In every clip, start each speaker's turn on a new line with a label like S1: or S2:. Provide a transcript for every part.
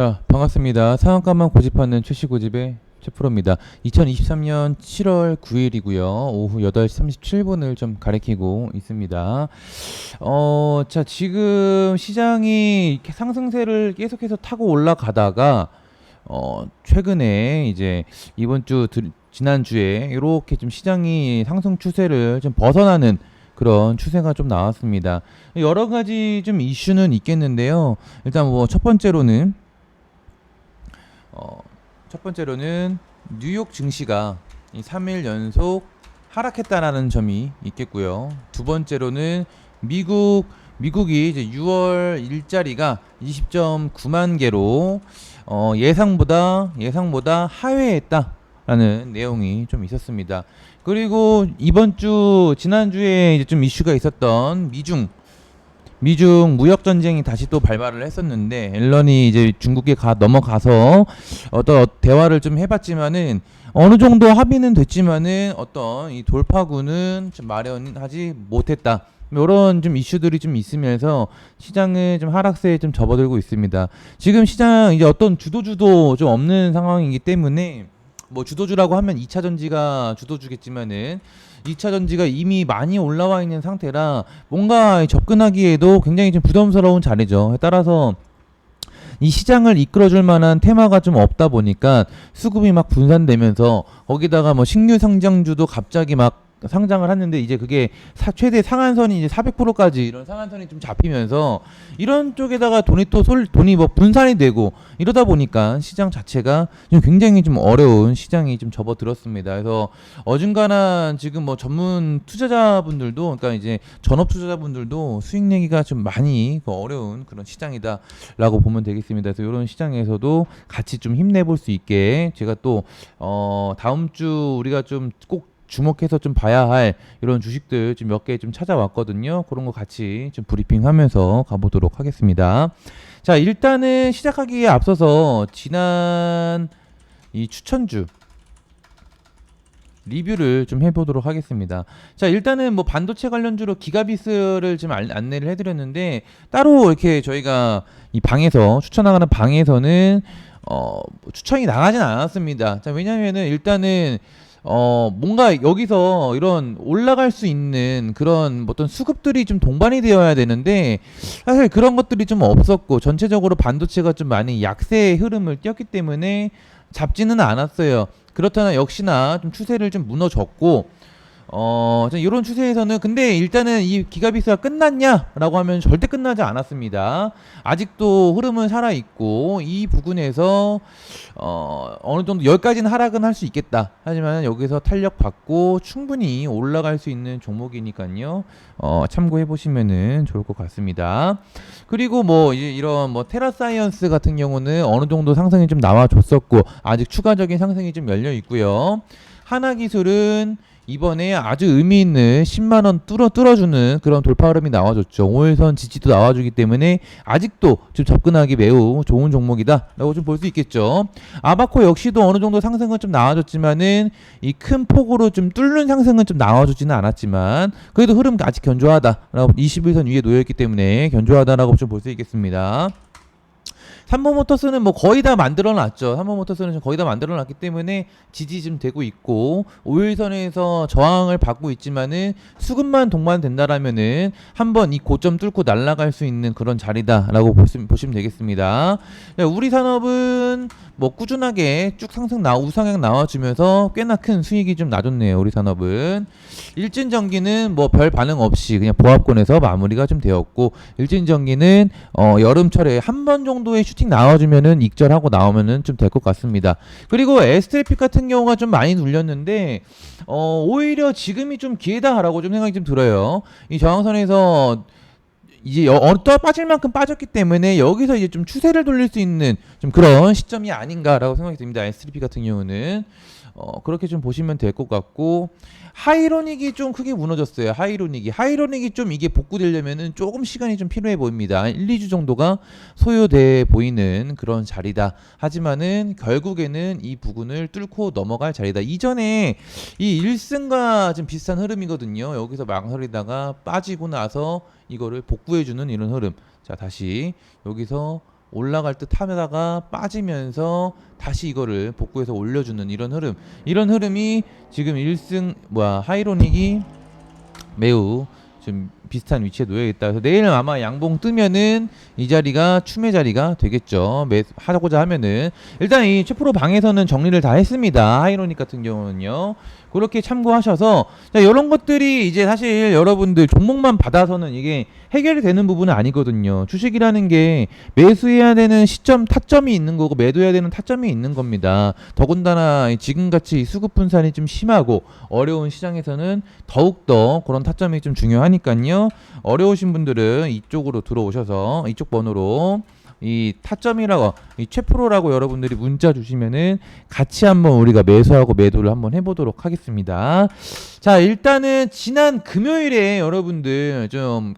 S1: 자, 반갑습니다. 상한가만 고집하는 최씨 고집의 최프로입니다. 2023년 7월 9일이고요. 오후 8시 37분을 좀 가리키고 있습니다. 어, 자, 지금 시장이 상승세를 계속해서 타고 올라가다가 어, 최근에 이제 이번 주 들- 지난주에 이렇게 좀 시장이 상승 추세를 좀 벗어나는 그런 추세가 좀 나왔습니다. 여러 가지 좀 이슈는 있겠는데요. 일단 뭐 첫 번째로는 어, 첫 번째로는 뉴욕 증시가 이 3일 연속 하락했다라는 점이 있겠고요. 두 번째로는 미국 미국이 이제 6월 일자리가 20.9만 개로 어, 예상보다 예상보다 하회했다라는 내용이 좀 있었습니다. 그리고 이번 주 지난 주에 이제 좀 이슈가 있었던 미중 미중 무역 전쟁이 다시 또 발발을 했었는데 앨런이 이제 중국에 가 넘어가서 어떤 대화를 좀 해봤지만은 어느 정도 합의는 됐지만은 어떤 이 돌파구는 좀 마련하지 못했다. 이런 좀 이슈들이 좀 있으면서 시장은 좀 하락세에 좀 접어들고 있습니다. 지금 시장 이제 어떤 주도 주도 좀 없는 상황이기 때문에 뭐 주도주라고 하면 2차 전지가 주도주겠지만은 2차 전지가 이미 많이 올라와 있는 상태라 뭔가 접근하기에도 굉장히 좀 부담스러운 자리죠. 따라서 이 시장을 이끌어줄 만한 테마가 좀 없다 보니까 수급이 막 분산되면서 거기다가 뭐 신규 상장주도 갑자기 막 상장을 하는데 이제 그게 사- 최대 상한선이 이제 400%까지 이런 상한선이 좀 잡히면서 이런 쪽에다가 돈이 또 솔, 돈이 뭐 분산이 되고 이러다 보니까 시장 자체가 좀 굉장히 좀 어려운 시장이 좀 접어들었습니다. 그래서 어중간한 지금 뭐 전문 투자자분들도 그러니까 이제 전업 투자자분들도 수익 내기가 좀 많이 그 어려운 그런 시장이다라고 보면 되겠습니다. 그래서 이런 시장에서도 같이 좀 힘내볼 수 있게 제가 또 어 다음 주 우리가 좀 꼭 주목해서 좀 봐야 할 이런 주식들 좀 몇 개 좀 찾아왔거든요. 그런 거 같이 좀 브리핑하면서 가보도록 하겠습니다. 자 일단은 시작하기에 앞서서 지난 이 추천주 리뷰를 좀 해보도록 하겠습니다. 자 일단은 뭐 반도체 관련주로 기가비스를 좀 알- 안내를 해드렸는데 따로 이렇게 저희가 이 방에서 추천하는 방에서는 어 추천이 나가진 않았습니다. 자 왜냐면은 일단은 어 뭔가 여기서 이런 올라갈 수 있는 그런 어떤 수급들이 좀 동반이 되어야 되는데 사실 그런 것들이 좀 없었고 전체적으로 반도체가 좀 많이 약세의 흐름을 띄었기 때문에 잡지는 않았어요. 그렇다나 역시나 좀 추세를 좀 무너졌고 어, 자, 이런 추세에서는 근데 일단은 이 기가비스가 끝났냐라고 하면 절대 끝나지 않았습니다. 아직도 흐름은 살아 있고 이 부분에서 어, 어느 정도 여기까지는 하락은 할 수 있겠다. 하지만 여기서 탄력 받고 충분히 올라갈 수 있는 종목이니까요. 어, 참고해 보시면은 좋을 것 같습니다. 그리고 뭐 이런 뭐 테라사이언스 같은 경우는 어느 정도 상승이 좀 나와 줬었고 아직 추가적인 상승이 좀 열려 있고요. 하나 기술은 이번에 아주 의미 있는 10만 원 뚫어 뚫어주는 그런 돌파 흐름이 나와줬죠. 5일선 지지도 나와주기 때문에 아직도 좀 접근하기 매우 좋은 종목이다라고 좀 볼 수 있겠죠. 아바코 역시도 어느 정도 상승은 좀 나와줬지만은 이 큰 폭으로 좀 뚫는 상승은 좀 나와주지는 않았지만 그래도 흐름 아직 견조하다라고 21선 위에 놓여있기 때문에 견조하다라고 좀 볼 수 있겠습니다. 삼보모터스는 뭐 거의 다 만들어 놨죠. 삼보모터스는 지금 거의 다 만들어 놨기 때문에 지지 좀 되고 있고 5일선에서 저항을 받고 있지만은 수급만 동반 된다라면은 한번 이 고점 뚫고 날아갈 수 있는 그런 자리다라고 보시면, 보시면 되겠습니다. 네, 우리 산업은 뭐 꾸준하게 쭉 상승 나 우상향 나와주면서 꽤나 큰 수익이 좀 나줬네요. 우리 산업은 일진전기는 뭐 별 반응 없이 그냥 보합권에서 마무리가 좀 되었고 일진전기는 어, 여름철에 한 번 정도의 슈팅 나와주면은 익절하고 나오면은 좀 될 것 같습니다. 그리고 에스트래픽 같은 경우가 좀 많이 눌렸는데 어, 오히려 지금이 좀 기회다라고 좀 생각이 좀 들어요. 이 저항선에서 이제 또 빠질 만큼 빠졌기 때문에 여기서 이제 좀 추세를 돌릴 수 있는 좀 그런 시점이 아닌가라고 생각이 듭니다. S3P 같은 경우는 어, 그렇게 좀 보시면 될 것 같고 하이로닉이 좀 크게 무너졌어요. 하이로닉이 하이로닉이 좀 이게 복구되려면은 조금 시간이 좀 필요해 보입니다. 1, 2주 정도가 소요돼 보이는 그런 자리다. 하지만은 결국에는 이 부분을 뚫고 넘어갈 자리다. 이전에 이 1승과 좀 비슷한 흐름이거든요. 여기서 망설이다가 빠지고 나서 이거를 복구해 주는 이런 흐름. 자 다시 여기서 올라갈 듯 하다가 빠지면서 다시 이거를 복구해서 올려주는 이런 흐름 이런 흐름이 지금 1승 뭐야 하이로닉이 매우 좀 비슷한 위치에 놓여 있다. 그래서 내일 아마 양봉 뜨면은 이 자리가 추매 자리가 되겠죠. 매 하고자 하면은 일단 이 최프로 방에서는 정리를 다 했습니다. 하이로닉 같은 경우는요. 그렇게 참고하셔서 자, 이런 것들이 이제 사실 여러분들 종목만 받아서는 이게 해결이 되는 부분은 아니거든요. 주식이라는 게 매수해야 되는 시점 타점이 있는 거고 매도해야 되는 타점이 있는 겁니다. 더군다나 지금같이 수급 분산이 좀 심하고 어려운 시장에서는 더욱더 그런 타점이 좀 중요하니까요. 어려우신 분들은 이쪽으로 들어오셔서 이쪽 번호로 이 타점이라고 이 최프로라고 여러분들이 문자 주시면은 같이 한번 우리가 매수하고 매도를 한번 해보도록 하겠습니다. 자 일단은 지난 금요일에 여러분들 좀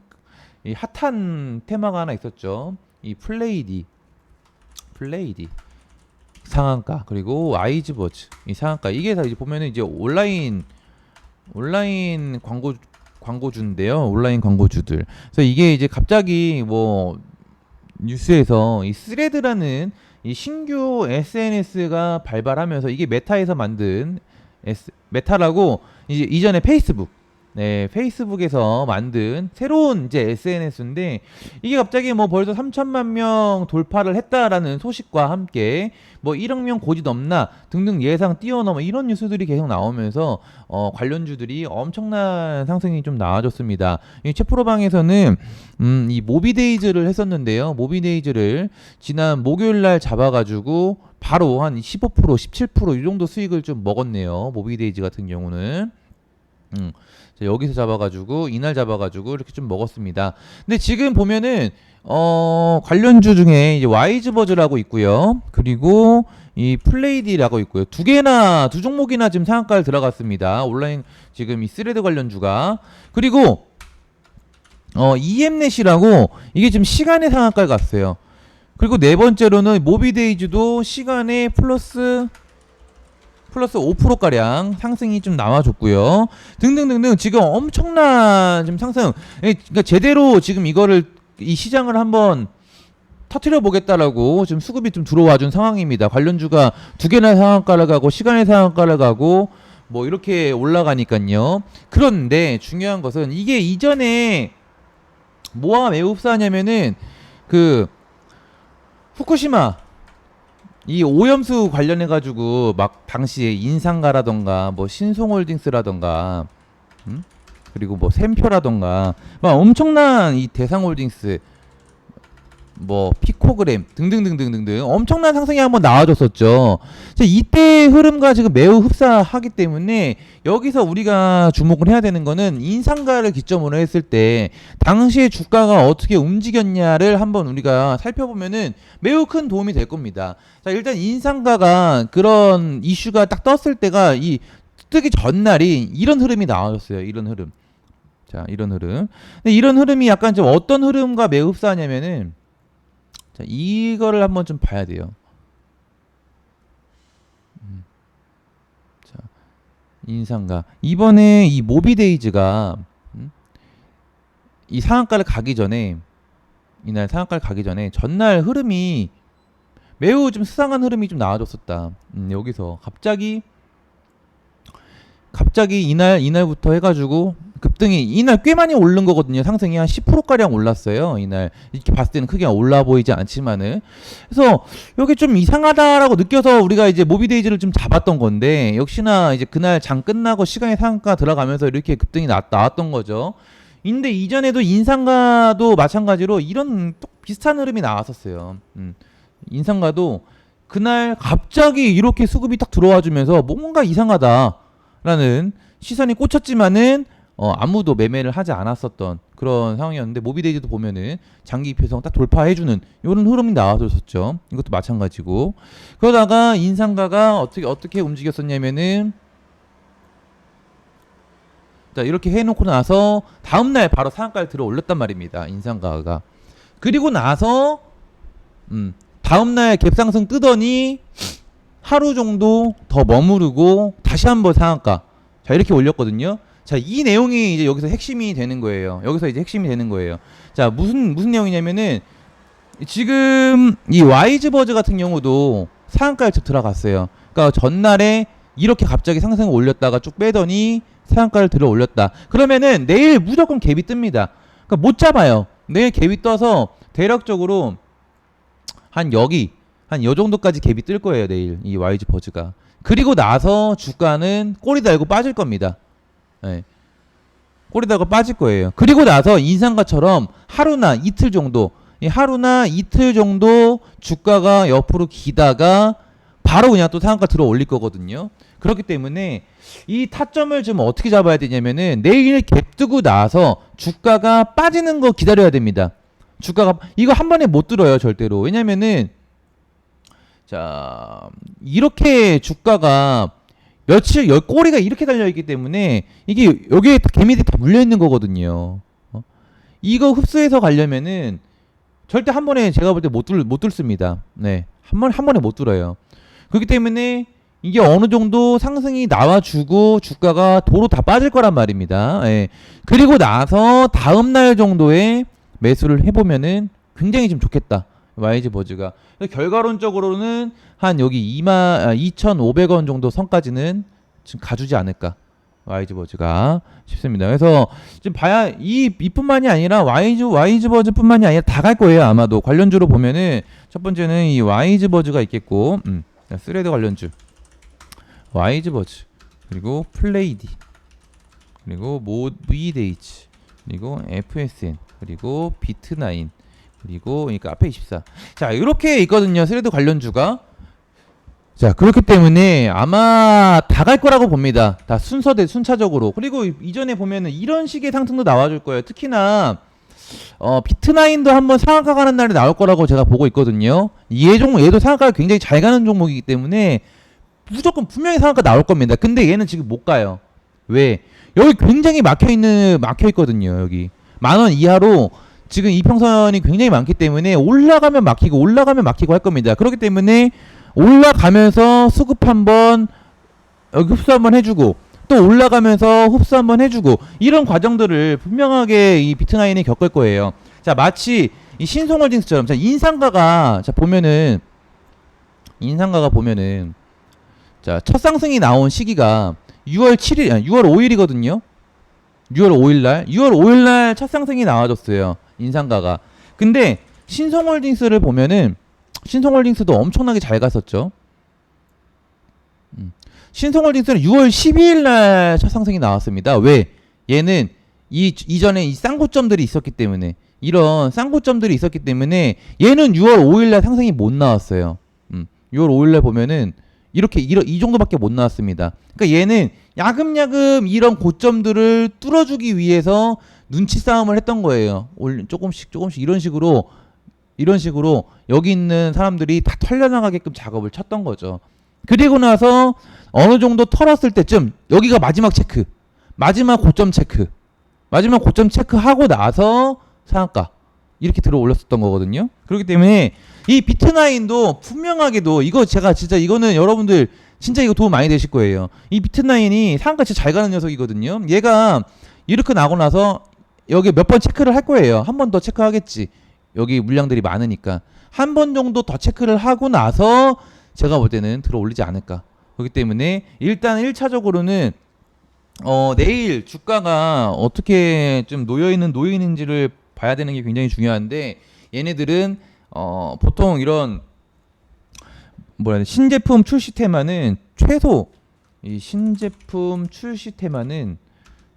S1: 이 핫한 테마가 하나 있었죠. 이 플레이디 플레이디 상한가 그리고 아이즈버즈 이 상한가 이게 다 이제 보면은 이제 온라인 온라인 광고 광고주인데요. 온라인 광고주들. 그래서 이게 이제 갑자기 뭐 뉴스에서 이 스레드라는 이 신규 SNS가 발발하면서 이게 메타에서 만든 S, 메타라고 이제 이전에 페이스북 네, 페이스북에서 만든 새로운 이제 SNS인데 이게 갑자기 뭐 벌써 3천만 명 돌파를 했다라는 소식과 함께 뭐 1억 명 고지 넘나 등등 예상 뛰어넘어 이런 뉴스들이 계속 나오면서 어 관련주들이 엄청난 상승이 좀 나와줬습니다. 이 채프로방에서는 음, 이 모비데이즈를 했었는데요. 모비데이즈를 지난 목요일 날 잡아가지고 바로 한 15% 17%이 정도 수익을 좀 먹었네요. 모비데이즈 같은 경우는. 음. 자, 여기서 잡아가지고 이날 잡아가지고 이렇게 좀 먹었습니다. 근데 지금 보면은 어 관련주 중에 이제 와이즈버즈라고 있고요. 그리고 이 플레이디라고 있고요. 두 개나 두 종목이나 지금 상한가를 들어갔습니다. 온라인 지금 이 스레드 관련주가 그리고 어 EM넷이라고 이게 지금 시간의 상한가를 갔어요. 그리고 네 번째로는 모비데이즈도 시간에 플러스 플러스 5%가량 상승이 좀 나와줬고요. 등등등등 지금 엄청난 지금 상승. 예, 그러니까 제대로 지금 이거를 이 시장을 한번 터트려 보겠다라고 지금 수급이 좀 들어와 준 상황입니다. 관련주가 두 개나 상한가를 가고 시간의 상한가를 가고 뭐 이렇게 올라가니까요. 그런데 중요한 것은 이게 이전에 뭐가 매우 흡사하냐면은 그 후쿠시마 이 오염수 관련해 가지고 막 당시에 인상가라던가 뭐 신송홀딩스라던가 음? 그리고 뭐 샘표라던가 막 엄청난 이 대상홀딩스 뭐 피코그램 등등등등등등 엄청난 상승이 한번 나와줬었죠. 자, 이때 흐름과 지금 매우 흡사하기 때문에 여기서 우리가 주목을 해야 되는 거는 인상가를 기점으로 했을 때 당시에 주가가 어떻게 움직였냐를 한번 우리가 살펴보면은 매우 큰 도움이 될 겁니다. 자, 일단 인상가가 그런 이슈가 딱 떴을 때가 이 뜨기 전날이 이런 흐름이 나와줬어요. 이런 흐름. 자, 이런 흐름. 근데 이런 흐름이 약간 좀 어떤 흐름과 매우 흡사하냐면은 자, 이거를 한번 좀 봐야 돼요. 음. 자, 인상가. 이번에 이 모비데이즈가 음? 이 상한가를 가기 전에 이날 상한가를 가기 전에 전날 흐름이 매우 좀 수상한 흐름이 좀 나와줬었다. 음, 여기서 갑자기 갑자기 이날 이날부터 해가지고 급등이 이날 꽤 많이 오른 거거든요. 상승이 한 10%가량 올랐어요. 이날 이렇게 봤을 때는 크게 올라 보이지 않지만은 그래서 여기 좀 이상하다라고 느껴서 우리가 이제 모비데이즈를 좀 잡았던 건데 역시나 이제 그날 장 끝나고 시간이 상한가 들어가면서 이렇게 급등이 나, 나왔던 거죠. 근데 이전에도 인상가도 마찬가지로 이런 또 비슷한 흐름이 나왔었어요. 음. 인상가도 그날 갑자기 이렇게 수급이 딱 들어와 주면서 뭔가 이상하다라는 시선이 꽂혔지만은 어, 아무도 매매를 하지 않았었던 그런 상황이었는데 모비데이즈도 보면은 장기 표성 딱 돌파해주는 이런 흐름이 나와줬었죠. 이것도 마찬가지고 그러다가 인상가가 어떻게 어떻게 움직였었냐면은 자 이렇게 해놓고 나서 다음날 바로 상한가를 들어 올렸단 말입니다. 인상가가 그리고 나서 음 다음날 갭상승 뜨더니 하루 정도 더 머무르고 다시 한번 상한가 자 이렇게 올렸거든요. 자, 이 내용이 이제 여기서 핵심이 되는 거예요. 여기서 이제 핵심이 되는 거예요. 자, 무슨 무슨 내용이냐면은 지금 이 와이즈버즈 같은 경우도 상한가에 좀 들어갔어요. 그러니까 전날에 이렇게 갑자기 상승을 올렸다가 쭉 빼더니 상한가를 들어 올렸다. 그러면은 내일 무조건 갭이 뜹니다. 그러니까 못 잡아요. 내일 갭이 떠서 대략적으로 한 여기 한 요 정도까지 갭이 뜰 거예요 내일 이 YG 버즈가 그리고 나서 주가는 꼬리 달고 빠질 겁니다. 예. 꼬리 달고 빠질 거예요. 그리고 나서 인상가처럼 하루나 이틀 정도 이 하루나 이틀 정도 주가가 옆으로 기다가 바로 그냥 또 상한가 들어 올릴 거거든요. 그렇기 때문에 이 타점을 좀 어떻게 잡아야 되냐면은 내일 갭 뜨고 나서 주가가 빠지는 거 기다려야 됩니다. 주가가 이거 한 번에 못 들어요 절대로. 왜냐면은 자 이렇게 주가가 며칠 열 꼬리가 이렇게 달려 있기 때문에 이게 여기에 개미들이 다 물려 있는 거거든요. 어? 이거 흡수해서 가려면은 절대 한 번에 제가 볼 때 못뚫못 뚫습니다. 네, 한 번 한 번에 못 뚫어요. 그렇기 때문에 이게 어느 정도 상승이 나와주고 주가가 도로 다 빠질 거란 말입니다. 예. 그리고 나서 다음 날 정도에 매수를 해보면은 굉장히 좀 좋겠다. YG 버즈가 결과론적으로는 한 여기 2만 아, 2,500원 정도 선까지는 지금 가주지 않을까. YG 버즈가 싶습니다. 그래서 지금 봐야 이 이뿐만이 아니라 YG YG 버즈뿐만이 아니라 다 갈 거예요. 아마도 관련주로 보면은 첫 번째는 이 YG 버즈가 있겠고, 음, 스레드 관련주 YG 버즈 그리고 플레이디 그리고 모비데이츠 그리고 FSN 그리고 비트나인 그리고 그러니까 앞에 24. 자, 이렇게 있거든요. 스레드 관련주가. 자, 그렇기 때문에 아마 다 갈 거라고 봅니다. 다 순서대 순차적으로. 그리고 이- 이전에 보면은 이런 식의 상승도 나와 줄 거예요. 특히나 어, 비트나인도 한번 상한가 가는 날에 나올 거라고 제가 보고 있거든요. 얘 종, 얘도 상한가가 굉장히 잘 가는 종목이기 때문에 무조건 분명히 상한가 나올 겁니다. 근데 얘는 지금 못 가요. 왜? 여기 굉장히 막혀 있는 막혀 있거든요. 여기 만 원 이하로 지금 이평선이 굉장히 많기 때문에 올라가면 막히고 올라가면 막히고 할 겁니다. 그렇기 때문에 올라가면서 수급 한번 흡수 한번 해주고 또 올라가면서 흡수 한번 해주고 이런 과정들을 분명하게 이 비트나인이 겪을 거예요. 자 마치 이 신송홀딩스처럼 자 인상가가 자 보면은 인상가가 보면은 자 첫 상승이 나온 시기가 6월 7일 아니 6월 5일이거든요. 6월 5일 날 6월 5일 날 첫 상승이 나와줬어요. 인상가가. 근데 신성홀딩스를 보면은 신성홀딩스도 엄청나게 잘 갔었죠. 음. 신성홀딩스는 6월 12일 날 첫 상승이 나왔습니다. 왜? 얘는 이 이전에 이 쌍고점들이 있었기 때문에 이런 쌍고점들이 있었기 때문에 얘는 6월 5일 날 상승이 못 나왔어요. 음. 6월 5일 날 보면은 이렇게 이러, 이 정도밖에 못 나왔습니다. 그러니까 얘는 야금야금 이런 고점들을 뚫어주기 위해서 눈치 싸움을 했던 거예요. 올 조금씩 조금씩 이런 식으로 이런 식으로 여기 있는 사람들이 다 털려나가게끔 작업을 쳤던 거죠. 그리고 나서 어느 정도 털었을 때쯤 여기가 마지막 체크, 마지막 고점 체크, 마지막 고점 체크하고 나서 상한가 이렇게 들어 올렸었던 거거든요. 그렇기 때문에 이 비트나인도 분명하게도 이거 제가 진짜 이거는 여러분들 진짜 이거 도움 많이 되실 거예요. 이 비트나인이 진짜 잘 가는 녀석이거든요. 얘가 이렇게 나고 나서 여기 몇 번 체크를 할 거예요. 한 번 더 체크하겠지. 여기 물량들이 많으니까 한 번 정도 더 체크를 하고 나서 제가 볼 때는 들어 올리지 않을까. 그렇기 때문에 일단 1차적으로는 어 내일 주가가 어떻게 좀 놓여 있는 놓여 있는지를 봐야 되는 게 굉장히 중요한데 얘네들은 어 보통 이런 뭐라 해야 돼? 신제품 출시 테마는 최소 이 신제품 출시 테마는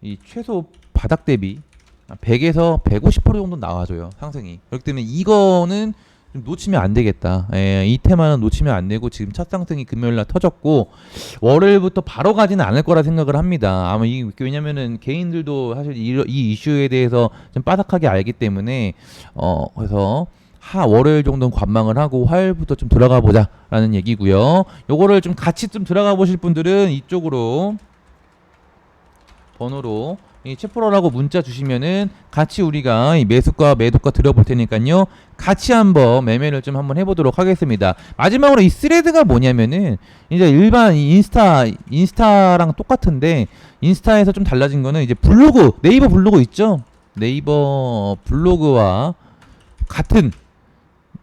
S1: 이 최소 바닥 대비 100에서 150% 정도 나와줘요 상승이. 그렇기 때문에 이거는 좀 놓치면 안 되겠다. 예, 이 테마는 놓치면 안 되고 지금 첫 상승이 금요일날 터졌고 월요일부터 바로 가지는 않을 거라 생각을 합니다. 아마 이 왜냐면은 개인들도 사실 이, 이 이슈에 대해서 좀 빠삭하게 알기 때문에 어 그래서 하 월요일 정도는 관망을 하고 화요일부터 좀 들어가 보자라는 얘기고요. 요거를 좀 같이 좀 들어가 보실 분들은 이쪽으로 번호로 이 채프로라고 문자 주시면은 같이 우리가 이 매수과 매도가 들어볼 테니까요. 같이 한번 매매를 좀 한번 해보도록 하겠습니다. 마지막으로 이 스레드가 뭐냐면은 이제 일반 이 인스타 인스타랑 똑같은데 인스타에서 좀 달라진 거는 이제 블로그 네이버 블로그 있죠? 네이버 블로그와 같은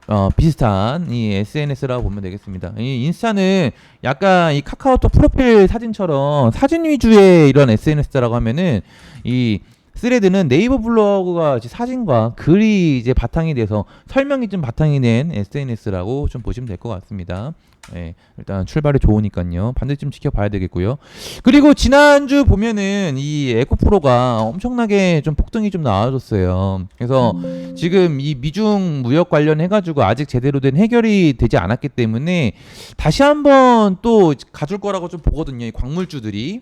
S1: 어, 비슷한 이 SNS라고 보면 되겠습니다. 이 인스타는 약간 이 카카오톡 프로필 사진처럼 사진 위주의 이런 SNS라고 하면은 이 스레드는 네이버 블로그가 사진과 글이 이제 바탕이 돼서 설명이 좀 바탕이 된 SNS라고 좀 보시면 될 것 같습니다. 예, 일단 출발이 좋으니까요. 반드시 좀 지켜봐야 되겠고요. 그리고 지난주 보면은 이 에코프로가 엄청나게 좀 폭등이 좀 나와줬어요. 그래서 지금 이 미중 무역 관련해 가지고 아직 제대로 된 해결이 되지 않았기 때문에 다시 한번 또 가줄 거라고 좀 보거든요. 이 광물주들이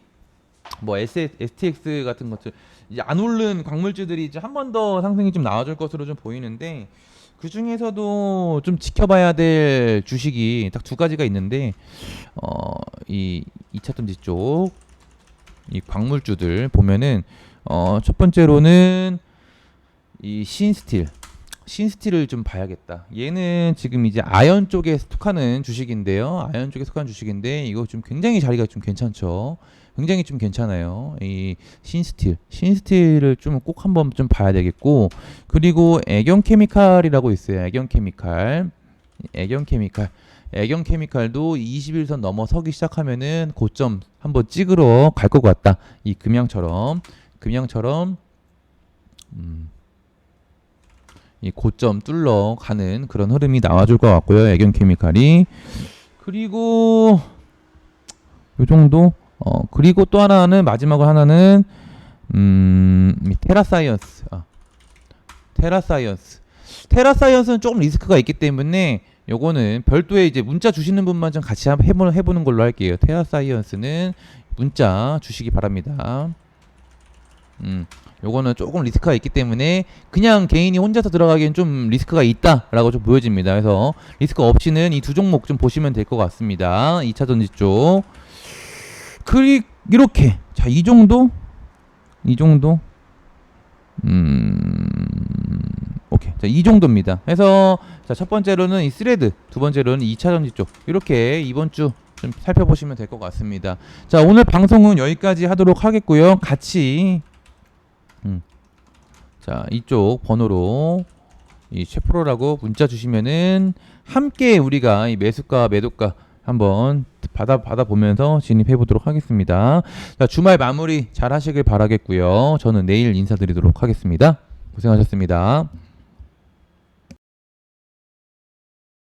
S1: 뭐 S, STX 같은 것들 이제 안 오른 광물주들이 이제 한 번 더 상승이 좀 나와줄 것으로 좀 보이는데 그 중에서도 좀 지켜봐야 될 주식이 딱 두 가지가 있는데 어이 2차 던지 쪽 이 광물주들 보면은 어첫 번째로는 이 신스틸 신스틸을 좀 봐야겠다. 얘는 지금 이제 아연 쪽에 속하는 주식인데요. 아연 쪽에 속한 주식인데 이거 좀 굉장히 자리가 좀 괜찮죠. 굉장히 좀 괜찮아요. 이 신스틸, 신스틸을 좀 꼭 한번 좀 봐야 되겠고 그리고 애경 케미칼이라고 있어요. 애경 케미칼, 애경 케미칼. 애경 케미칼도 21선 넘어서기 시작하면은 고점 한번 찍으러 갈 것 같다. 이 금양처럼 금양처럼 음, 이 고점 뚫러 가는 그런 흐름이 나와줄 것 같고요. 애경 케미칼이 그리고 요 정도 어 그리고 또 하나는 마지막으로 하나는 음이 테라사이언스 아, 테라사이언스 테라사이언스는 조금 리스크가 있기 때문에 요거는 별도의 이제 문자 주시는 분만 좀 같이 한번 해보는, 해보는 걸로 할게요. 테라사이언스는 문자 주시기 바랍니다. 음, 요거는 조금 리스크가 있기 때문에 그냥 개인이 혼자서 들어가기엔 좀 리스크가 있다라고 좀 보여집니다. 그래서 리스크 없이는 이 두 종목 좀 보시면 될 것 같습니다. 2차 전지 쪽. 그리 이렇게 자 이 정도 이 정도 음 오케이 자 이 정도입니다. 해서 자첫 번째로는 이 스레드 두 번째로는 2차 전지 쪽 이렇게 이번 주 좀 살펴보시면 될 것 같습니다. 자 오늘 방송은 여기까지 하도록 하겠고요. 같이 음. 자 이쪽 번호로 이 최프로라고 문자 주시면은 함께 우리가 이 매수가 매도가 한번 받아 받아 보면서 진입해 보도록 하겠습니다. 자 주말 마무리 잘 하시길 바라겠고요. 저는 내일 인사드리도록 하겠습니다. 고생하셨습니다.